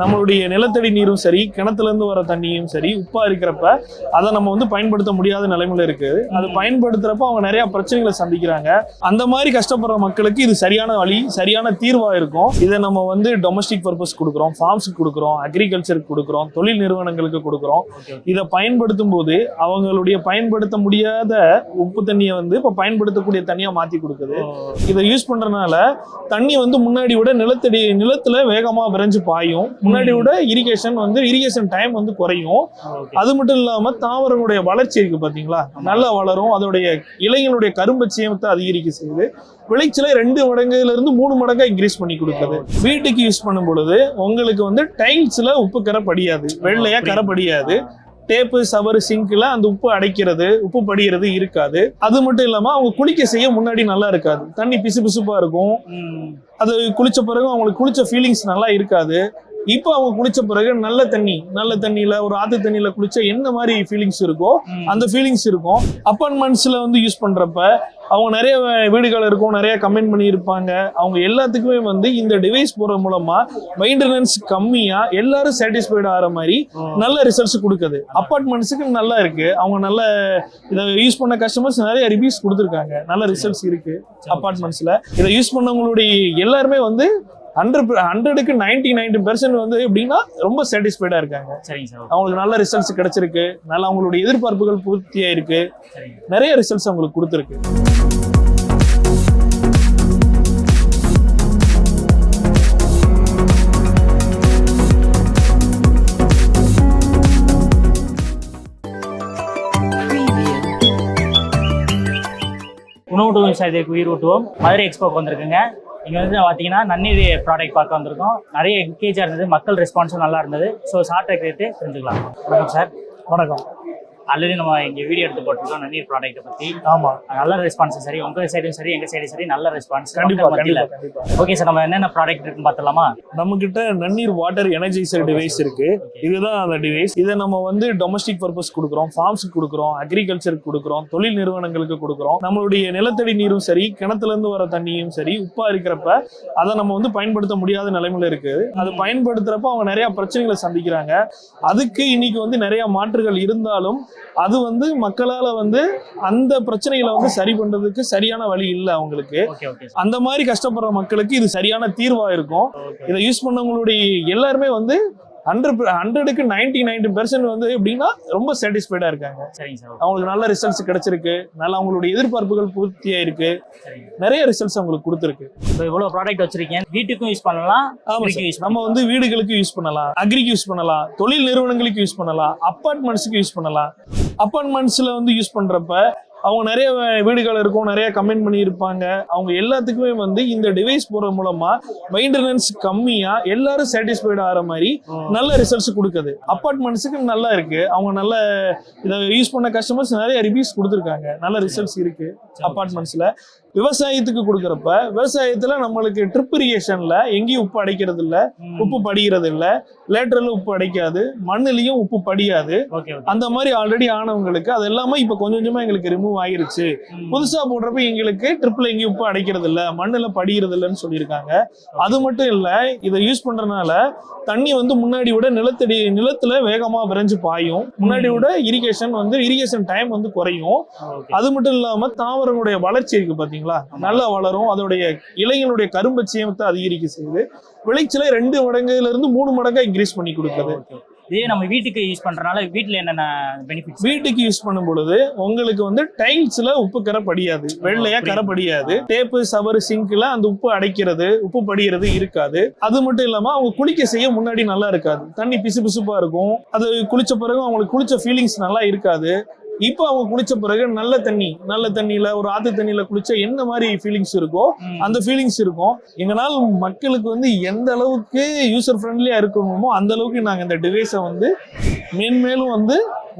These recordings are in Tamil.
நம்மளுடைய நிலத்தடி நீரும் சரி கிணத்துல இருந்து வர தண்ணியும் சரி உப்பா இருக்கிறப்ப அதை நம்ம வந்து பயன்படுத்த முடியாத நிலைமையில இருக்கு. அது பயன்படுத்துறப்ப அவங்க நிறைய பிரச்சனைகளை சந்திக்கிறாங்க. அந்த மாதிரி கஷ்டப்படுற மக்களுக்கு இது சரியான வழி சரியான தீர்வா இருக்கும். இதை நம்ம வந்து டொமஸ்டிக் பர்பஸ் கொடுக்குறோம் ஃபார்ம்ஸுக்கு கொடுக்குறோம் அக்ரிகல்ச்சருக்கு கொடுக்குறோம் தொழில் நிறுவனங்களுக்கு கொடுக்குறோம். இதை பயன்படுத்தும் போது அவங்களுடைய பயன்படுத்த முடியாத உப்பு தண்ணியை வந்து இப்போ பயன்படுத்தக்கூடிய தண்ணியா மாத்தி கொடுக்குது. இதை யூஸ் பண்றதுனால தண்ணி வந்து முன்னாடி விட நிலத்தடி நிலத்துல வேகமா விரைஞ்சு பாயும். முன்னாடி விட இரிகேஷன் வந்து இரிகேஷன் டைம் வந்து குறையும். அது மட்டும் இல்லாம தாவரங்களுடைய வளர்ச்சி இருக்கு பாத்தீங்களா? நல்லா வளரும். அதோடைய இலைகளுடைய கரும்பட்சியத்தை அதிகரிக்க செய்யுது. விளைச்சலை ரெண்டு மடங்குல இருந்து மூணு மடங்கா இன்க்ரீஸ் பண்ணி கொடுக்குது. வீட்டுக்கு யூஸ் பண்ணும் பொழுது உங்களுக்கு வந்து டைல்ஸ்ல உப்பு கரை படியாது. வெள்ளையா கரை படியாது. டேப்பு சவரு சிங்க்ல அந்த உப்பு அடைக்கிறது உப்பு படிகிறது இருக்காது. அது மட்டும் இல்லாம அவங்க குளிக்க செய்ய முன்னாடி நல்லா இருக்காது. தண்ணி பிசு பிசுப்பா இருக்கும் அது குளிச்ச பிறகு அவங்களுக்கு குளிச்ச ஃபீலிங்ஸ் நல்லா இருக்காது. இப்போ அவங்க குளிச்ச பிறகு நல்ல தண்ணி நல்ல தண்ணியில ஒரு ஆத்து தண்ணியில குளிச்சா என்ன மாதிரி ஃபீலிங்ஸ் இருக்கோ அந்த ஃபீலிங்ஸ் இருக்கும். அப்பார்ட்மெண்ட்ஸ்ல வந்து யூஸ் பண்றப்ப அவங்க நிறைய வீடுகள் இருக்கும் நிறைய கமெண்ட் பண்ணியிருப்பாங்க. அவங்க எல்லாத்துக்குமே வந்து இந்த டிவைஸ் போடுற மூலமா மெயின்டெனன்ஸ் கம்மியா எல்லாரும் சாட்டிஸ்ஃபைட் ஆகிற மாதிரி நல்ல ரிசல்ட்ஸ் கொடுக்குது. அப்பார்ட்மெண்ட்ஸுக்கு நல்லா இருக்கு. அவங்க நல்ல இதை யூஸ் பண்ண கஸ்டமர்ஸ் நிறைய ரிவ்யூஸ் கொடுத்துருக்காங்க. நல்ல ரிசல்ட்ஸ் இருக்கு அப்பார்ட்மெண்ட்ஸ்ல இதை யூஸ் பண்ணவங்களுடைய எல்லாருமே வந்து ஹண்ட்ரட் ஹண்ட்ரடுக்கு நைன்டி நைன்டி பெர்சன்ட் வந்து எப்படின்னா ரொம்ப சாட்டிஸ்ஃபைடா இருக்காங்க. சரிங்க சார். அவங்களுக்கு நல்ல ரிசல்ட்ஸ் கிடைச்சிருக்கு. நல்ல அவங்களுடைய எதிர்பார்ப்புகள் பூர்த்தியா இருக்கு சரிங்க. நிறைய ரிசல்ட்ஸ் அவங்களுக்கு கொடுத்துருக்கு. உணவுட்டு விவசாயத்திற்கு உயிர் ஊட்டுவோம். மதுரை எக்ஸ்போக்கு வந்திருக்குங்க. இங்கே வந்து பார்த்தீங்கன்னா நன்னீர் ப்ராடக்ட் பார்க்க வந்திருக்கோம். நிறைய எங்கேஜாக இருந்தது. மக்கள் ரெஸ்பான்ஸும் நல்லா இருந்தது. ஸோ ஷார்ட் ரேட்டு தெரிஞ்சுக்கலாம். வணக்கம் சார் வணக்கம். ஆல்ரெடி நம்ம இங்கே வீடியோ எடுத்து போட்டிருக்கோம் நன்னீர் ப்ராடக்ட்டை பற்றி ஆமா. நல்ல ரெஸ்பான்ஸ் சரி உங்கள் சைடும் சரி எங்கள் சைடும் சரி நல்ல ரெஸ்பான்ஸ் கண்டிப்பா கண்டிப்பா கண்டிப்பா. ஓகே சார் நம்ம என்னென்ன ப்ராடக்ட் இருக்குன்னு பார்த்துலாமா நம்ம கிட்ட நன்னீர் வாட்டர் எனர்ஜைசர் டிவைஸ் இருக்கு. இதுதான் அந்த டிவைஸ் இதை நம்ம வந்து டொமஸ்டிக் பர்பஸ் கொடுக்குறோம் ஃபார்ம்ஸுக்கு கொடுக்குறோம் அக்ரிகல்ச்சருக்கு கொடுக்குறோம் தொழில் நிறுவனங்களுக்கு கொடுக்குறோம். நம்மளுடைய நிலத்தடி நீரும் சரி கிணத்துல இருந்து வர தண்ணியும் சரி உப்பா இருக்கிறப்ப அதை நம்ம வந்து பயன்படுத்த முடியாத நிலைமையில இருக்கு. அது பயன்படுத்துறப்ப அவங்க நிறைய பிரச்சனைகளை சந்திக்கிறாங்க. அதுக்கு இன்னைக்கு வந்து நிறைய மாற்றுகள் இருந்தாலும் அது வந்து மக்களால வந்து அந்த பிரச்சனைகளை வந்து சரி பண்றதுக்கு சரியான வழி இல்லை அவங்களுக்கு. அந்த மாதிரி கஷ்டப்படுற மக்களுக்கு இது சரியான தீர்வா இருக்கும். இதை யூஸ் பண்ணவங்களுடைய எல்லாருமே வந்து ஹண்ட்ரட் ஹண்ட்ரடுக்கு நைன்டி நைன்டி பெர்சன்ட் வந்து எப்படின்னா ரொம்ப சாட்டிஸ்ஃபைடா இருக்காங்க. சரிங்க சார். அவங்களுக்கு நல்ல ரிசல்ட்ஸ் கிடைச்சிருக்கு. நல்ல அவங்களுடைய எதிர்பார்ப்புகள் பூர்த்தியா இருக்கு. சரிங்க. நிறைய ரிசல்ட்ஸ் அவங்களுக்கு கொடுத்துருக்கு. இப்போ இவ்வளோ ப்ராடக்ட் வச்சிருக்கேன் வீட்டுக்கும் யூஸ் பண்ணலாம் யூஸ் நம்ம வந்து வீடுகளுக்கு யூஸ் பண்ணலாம். அக்ரிக்கு யூஸ் பண்ணலாம். தொழில் நிறுவனங்களுக்கு யூஸ் பண்ணலாம். அப்பார்ட்மெண்ட்ஸுக்கு யூஸ் பண்ணலாம். அப்பார்ட்மெண்ட்ஸ்ல வந்து யூஸ் பண்றப்ப அவங்க நிறைய வீடுகள் இருக்கும் நிறைய கமெண்ட் பண்ணியிருப்பாங்க. அவங்க எல்லாத்துக்குமே வந்து இந்த டிவைஸ் போடுற மூலமா மெயின்டெனன்ஸ் கம்மியா எல்லாரும் சாட்டிஸ்ஃபைட் ஆகிற மாதிரி நல்ல ரிசல்ட்ஸ் கொடுக்குது. அப்பார்ட்மெண்ட்ஸுக்கு நல்லா இருக்கு. அவங்க நல்ல இதை யூஸ் பண்ண கஸ்டமர்ஸ் நிறைய ரிவ்யூஸ் கொடுத்துருக்காங்க. நல்ல ரிசல்ட்ஸ் இருக்கு அப்பார்ட்மெண்ட்ஸ்ல விவசாயத்துக்கு கொடுக்குறப்ப விவசாயத்துல நம்மளுக்கு ட்ரிப் இரிகேஷன்ல எங்கேயும் உப்பு அடைக்கிறது இல்ல உப்பு படிகிறது இல்ல லேட்டரல் உப்பு அடைக்காது மண்ணுலயும் உப்பு படியாது. அந்த மாதிரி ஆல்ரெடி ஆனவங்களுக்கு அது எல்லாமே இப்ப கொஞ்சம் கொஞ்சமா எங்களுக்கு ரிமூவ் ஆயிருச்சு. புதுசா போடுறப்ப எங்களுக்கு ட்ரிப்ல எங்கேயும் உப்பு அடைக்கிறது இல்ல மண்ணுல படிகிறது இல்லைன்னு சொல்லியிருக்காங்க அது மட்டும் இல்ல இதை யூஸ் பண்றதுனால தண்ணி வந்து முன்னாடி விட நிலத்தடி நிலத்துல வேகமா விரைஞ்சு பாயும். முன்னாடி விட இரிகேஷன் வந்து இரிகேஷன் டைம் வந்து குறையும். அது மட்டும் இல்லாம தாவரங்களுடைய வளர்ச்சி இருக்கு பாத்தீங்களா? நல்லா வளரும். அதோடைய இலைகளுடைய கரும்பட்சியத்தை அதிகரிக்க செய்யுது. விளைச்சலை ரெண்டு மடங்குல இருந்து மூணு மடங்கா இன்க்ரீஸ் பண்ணி கொடுக்குது. இதே நம்ம வீட்டுக்கு யூஸ் பண்றனால வீட்ல என்னென்ன பெனிஃபிட்ஸ் வீட்டுக்கு யூஸ் பண்ணும் பொழுது உங்களுக்கு வந்து டைல்ஸ்ல உப்பு கரை படியாது வெள்ளையா கரை படியாது டேப்பு சவரு சிங்க்ல அந்த உப்பு அடைக்கிறது உப்பு படிகிறது இருக்காது. அது மட்டும் இல்லாம அவங்க குளிக்க செய்ய முன்னாடி நல்லா இருக்காது. தண்ணி பிசு பிசுப்பா இருக்கும். அது குளிச்ச பிறகு அவங்களுக்கு குளிச்ச ஃபீலிங்ஸ் நல்லா இருக்காது. இப்போ அவங்க குளிச்ச பிறகு நல்ல தண்ணி நல்ல தண்ணியில ஒரு ஆத்து தண்ணியில குளிச்சா என்ன மாதிரி ஃபீலிங்ஸ் இருக்கோ அந்த ஃபீலிங்ஸ் இருக்கும். எங்களால் மக்களுக்கு வந்து எந்த அளவுக்கு யூசர் ஃப்ரெண்ட்லியா இருக்கணுமோ அந்த அளவுக்கு நாங்க இந்த டிவைஸை வந்து மேன்மேலும் வந்து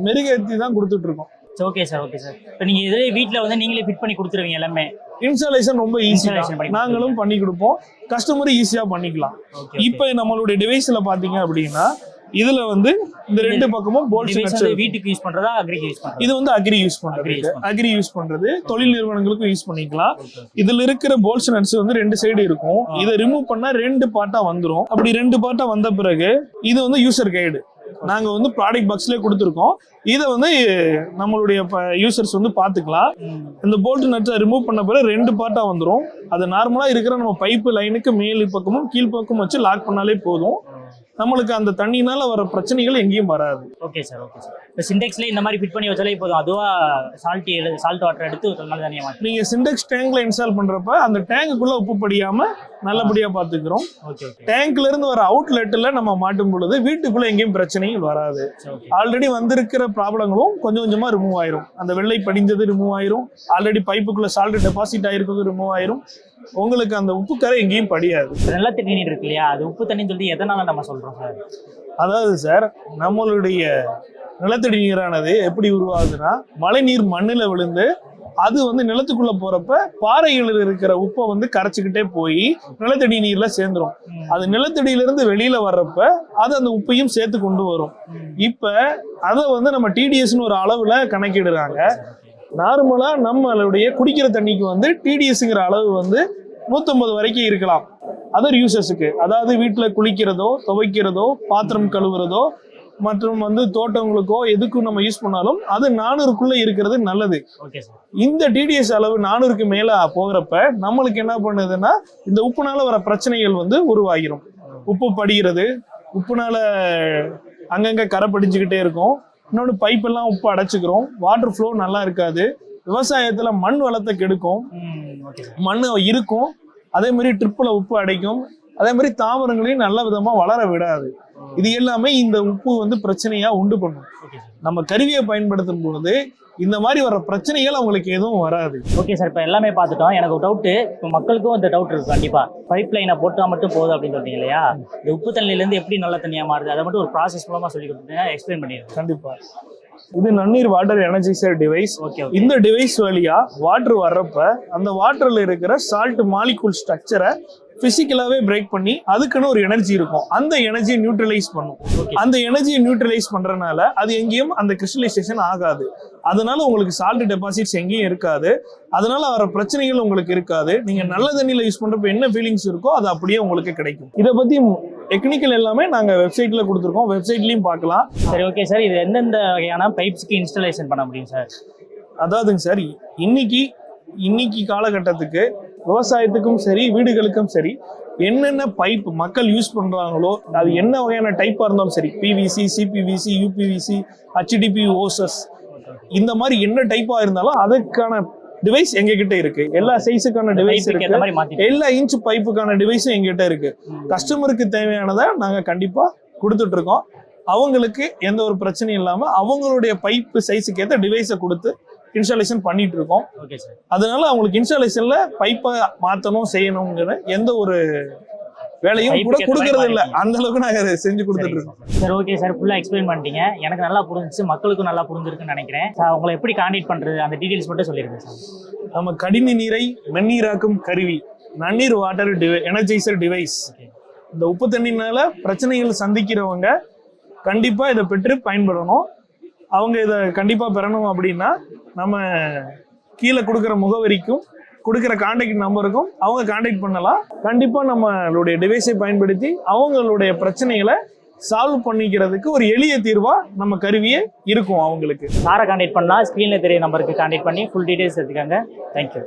மெருகேற்றி தான் கொடுத்துட்டு இருக்கோம். ஓகே சார் ஓகே சார் இப்போ நீங்க இதுலயே வீட்ல வந்து நீங்களே ஃபிட் பண்ணி கொடுத்துருவீங்க எல்லாமே. இன்ஸ்டாலேஷன் ரொம்ப ஈஸி Installation பண்ணி நாங்களும் பண்ணி கொடுப்போம். கஸ்டமரும் ஈஸியா பண்ணிக்கலாம். இப்போ நம்மளுடைய டிவைஸ்ல பாத்தீங்க அப்படின்னா இதுல வந்து இந்த ரெண்டு பக்கமும் போல்ட் வீட்டுக்கு யூஸ் பண்றதா அக்ரிக்கு யூஸ் பண்றதா? இது வந்து அக்ரி யூஸ் பண்றது. அக்ரி யூஸ் பண்றது. தொழில் நிறுவனங்களுக்கும் யூஸ் பண்ணிக்கலாம். இதுல இருக்கிற போல்ஸ் நட்ஸ் வந்து ரெண்டு சைடு இருக்கும். இதை ரிமூவ் பண்ணா ரெண்டு பார்ட்டா வந்துரும். அப்படி ரெண்டு பார்ட்டா வந்த பிறகு இது வந்து யூசர் கைடு நாங்க வந்து ப்ராடக்ட் பாக்ஸ்லயே கொடுத்துருக்கோம். இதை வந்து நம்மளுடைய யூசர்ஸ் வந்து பாத்துக்கலாம். இந்த போல்ட் நட்ஸை ரிமூவ் பண்ண பிறகு ரெண்டு பார்ட்டா வந்துரும். அது நார்மலா இருக்கிற நம்ம பைப்பு லைனுக்கு மேல் பக்கமும் கீழ் பக்கமும் வச்சு லாக் பண்ணாலே போதும். நம்மளுக்கு அந்த தண்ணினால வர பிரச்சனைகள் எங்கேயும் வராது. ஓகே சார் ஓகே சார் இப்போ சிண்டெக்ஸ்ல இந்த மாதிரி ஃபிட் பண்ணி வச்சாலே போதும். அதுவா சால்ட் சால்ட் வாட்டர் எடுத்து நல்ல தண்ணியை மாற்றி நீங்க சிண்டெக்ஸ் டேங்க்ல இன்ஸ்டால் பண்றப்ப அந்த டேங்குக்குள்ள உப்பு படியாம நல்லபடியா ஓகே ஓகே டேங்க்ல இருந்து வர அவுட்லெட்ல நம்ம மாட்டும் பொழுது வீட்டுக்குள்ள எங்கேயும் பிரச்சனைகள் வராது. ஆல்ரெடி வந்திருக்கிற ப்ராப்ளங்களும் கொஞ்சம் கொஞ்சமா ரிமூவ் ஆயிரும். அந்த வெள்ளை படிஞ்சது ரிமூவ் ஆயிரும். ஆல்ரெடி பைப்புக்குள்ள சால்ட் டெபாசிட் ஆயிருக்கிறது ரிமூவ் ஆயிரும். உங்களுக்கு அந்த உப்பு கரை எங்கேயும் படியாது. நல்ல தண்ணி இருக்கு இல்லையா? அது உப்பு தண்ணின்னு சொல்லி எதனால நம்ம சொல்றோம்? சார். அதாவது சார் நம்மளுடைய நிலத்தடி நீரானது எப்படி உருவாகுதுன்னா மழை நீர் மண்ணில் விழுந்து அது வந்து நிலத்துக்குள்ள போறப்ப பாறைகளில் இருக்கிற உப்பை வந்து கரைச்சிக்கிட்டே போய் நிலத்தடி நீர்ல சேர்ந்துரும். அது நிலத்தடியில இருந்து வெளியில வர்றப்ப அது அந்த உப்பையும் சேர்த்து கொண்டு வரும். இப்ப அதை வந்து நம்ம டிடிஎஸ்னு ஒரு அளவுல கணக்கிடுறாங்க. நார்மலா நம்மளுடைய குடிக்கிற தண்ணிக்கு வந்து டிடிஎஸ்ங்கிற அளவு வந்து நூத்தம்பது வரைக்கும் இருக்கலாம். அதர் யூசர்ஸுக்கு அதாவது வீட்டில் குளிக்கிறதோ துவைக்கிறதோ பாத்திரம் கழுவுறதோ மற்றும் வந்து தோட்டங்களுக்கோ எதுக்கும் நம்ம யூஸ் பண்ணாலும் அது நானூறுக்குள்ள இருக்கிறது நல்லது. இந்த டிடிஎஸ் அளவு நானூறுக்கு மேல போகிறப்ப நம்மளுக்கு என்ன பண்ணுதுன்னா இந்த உப்புனால வர பிரச்சனைகள் வந்து உருவாகிரும். உப்பு படிகிறது உப்புனால அங்கங்க கரை படிஞ்சுக்கிட்டே இருக்கும். இன்னொன்று பைப் எல்லாம் உப்பு அடைச்சிக்கிறோம். வாட்டர் ஃப்ளோ நல்லா இருக்காது. விவசாயத்துல மண் வளத்தை கெடுக்கும். மண் இருக்கும். அதே மாதிரி ட்ரிப்பில் உப்பு அடைக்கும். அதே மாதிரி தாவரங்களையும் நல்ல விதமா வளர விடாது. இது எல்லாமே இந்த உப்பு வந்து பிரச்சனையா உண்டு பண்ணும். நம்ம கருவியை பயன்படுத்தும் பொழுது இந்த மாதிரி வர பிரச்சனைகள் அவங்களுக்கு எதுவும் வராது. ஓகே சார் இப்போ எல்லாமே பார்த்துட்டோம். எனக்கு ஒரு டவுட்டு இப்போ மக்களுக்கும் இந்த டவுட் இருக்கு கண்டிப்பா. பைப் லைனை போட்டால் மட்டும் போதும் அப்படின்னு சொல்றீங்க இல்லையா? இந்த உப்பு தண்ணியிலேருந்து எப்படி நல்ல தண்ணியாக மாறுது? அதை மட்டும் ஒரு ப்ராசஸ் மூலமா சொல்லி கொடுத்துருங்க எக்ஸ்பிளைன் பண்ணிடுங்க. கண்டிப்பா. இது நன்னீர் வாட்டர் எனர்ஜைசர் டிவைஸ் இந்த டிவைஸ் வழியா வாட்டர் வர்றப்ப அந்த வாட்டர்ல இருக்கிற சால்ட் மாலிகூல் ஸ்ட்ரக்சரை பிசிக்கலாவே பிரேக் பண்ணி அதுக்குன்னு ஒரு எனர்ஜி இருக்கும். அந்த எனர்ஜியை நியூட்ரலைஸ் பண்ணும். அந்த எனர்ஜியை நியூட்ரலைஸ் பண்றதுனால அது எங்கேயும் அந்த கிறிஸ்டலைசேஷன் ஆகாது. அதனால உங்களுக்கு சால்ட் டெபாசிட்ஸ் எங்கேயும் இருக்காது. அதனால வர பிரச்சனைகள் உங்களுக்கு இருக்காது. நீங்க நல்ல தண்ணியில யூஸ் பண்றப்ப என்ன ஃபீலிங்ஸ் இருக்கோ அது அப்படியே உங்களுக்கு கிடைக்கும். இதை பத்தி டெக்னிக்கல் எல்லாமே நாங்க வெப்சைட்ல கொடுத்துருக்கோம். வெப்சைட்லயும் பார்க்கலாம். சரி ஓகே சார் இது எந்தெந்த வகையான பைப்ஸ்க்கு இன்ஸ்டாலேஷன் பண்ண முடியும் சார் அதாவதுங்க சார் இன்னைக்கு இன்னைக்கு காலகட்டத்துக்கு விவசாயத்துக்கும் சரி வீடுகளுக்கும் சரி என்னென்ன பைப் மக்கள் யூஸ் பண்றாங்களோ அது என்ன வகையான டைப்பா இருந்தாலும் சரி PVC CPVC UPVC HDPE hoses இந்த மாதிரி என்ன டைப்பா இருந்தாலும் அதுக்கான டிவைஸ் எங்க கிட்ட இருக்கு. எல்லா சைஸுக்கான டிவைஸ் இருக்கு. எல்லா இன்ச் பைப்புக்கான டிவைஸும் எங்கிட்ட இருக்கு. கஸ்டமருக்கு தேவையானதை நாங்க கண்டிப்பா கொடுத்துட்டு இருக்கோம் அவங்களுக்கு எந்த ஒரு பிரச்சனையும் இல்லாம அவங்களுடைய பைப்பு சைஸுக்கு ஏற்ற டிவைஸை கொடுத்து இன்ஸ்டாலேஷன் பண்ணிட்டு இருக்கோம் அதனால அவங்களுக்கு இன்ஸ்டாலேஷன்ல பைப்பை மாத்தணும் செய்யணுங்கிற எந்த ஒரு வேலையும் கூட கொடுக்கறது இல்ல. அந்த அளவுக்கு நாங்க அதை செஞ்சு கொடுத்துட்டு இருக்கோம் சார். ஓகே சார் ஃபுல்லாக எக்ஸ்பிளைன் பண்ணிட்டீங்க. எனக்கு நல்லா புரிஞ்சுச்சு. மக்களுக்கும் நல்லா புரிஞ்சிருக்குன்னு நினைக்கிறேன். உங்களை எப்படி கான்டாக்ட் பண்ணுறது அந்த டீட்டெயில்ஸ் மட்டும் சொல்லிடுங்க சார் நம்ம கடின நீரை மென்னீராக்கும் கருவி. நன்னீர் வாட்டர் டிவை எனர்ஜைசர் டிவைஸ் இந்த உப்பு தண்ணினால பிரச்சனைகள் சந்திக்கிறவங்க கண்டிப்பா இதை பெற்று பயன்படணும் அவங்க இதை கண்டிப்பா பெறணும் அப்படின்னா நம்ம கீழே கொடுக்குற முகவரிக்கும் கொடுக்குற காண்டாக்ட் நம்பருக்கும் அவங்க காண்டாக்ட் பண்ணலாம். கண்டிப்பாக நம்மளுடைய டிவைஸை பயன்படுத்தி அவங்களுடைய பிரச்சனைகளை சால்வ் பண்ணிக்கிறதுக்கு ஒரு எளிய தீர்வாக நம்ம கருவியே இருக்கும் அவங்களுக்கு. சாரை காண்டாக்ட் பண்ணலாம் ஸ்க்ரீனில் தெரிய நம்பருக்கு காண்டாக்ட் பண்ணி ஃபுல் டீட்டெயில்ஸ் எடுத்துக்கோங்க. தேங்க்யூ